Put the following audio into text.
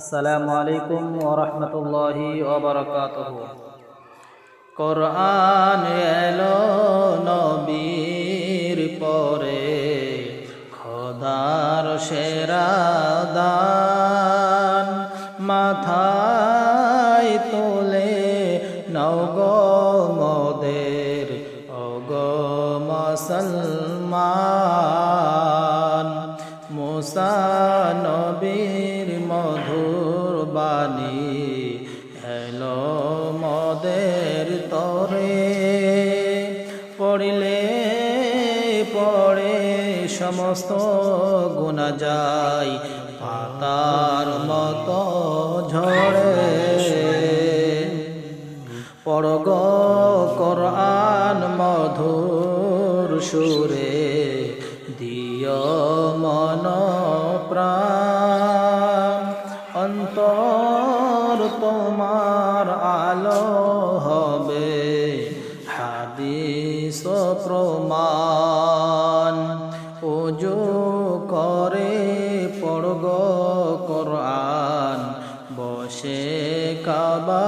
আসসালামু আলাইকুম ওরহমতুল্লাহি ওবরকাতুহ। কোরআন এলো নবীর পরে, খোদার সেরা মাথায় তোলে নৌগ মদের অগ মুসলমান। মুসা নবীর মধুর বাণী এলো মদের তরে, পড়িলে পড়ে সমস্ত গুণা যায় পাতার মতো ঝরে। পড়গ কোরআন মধুর সুরে দিয় মন প্রাণ। অন্তর তোমার আলো হবে, হাদিস প্রমাণ। ওজো করে পড়গ কোরআন, বসে কাবা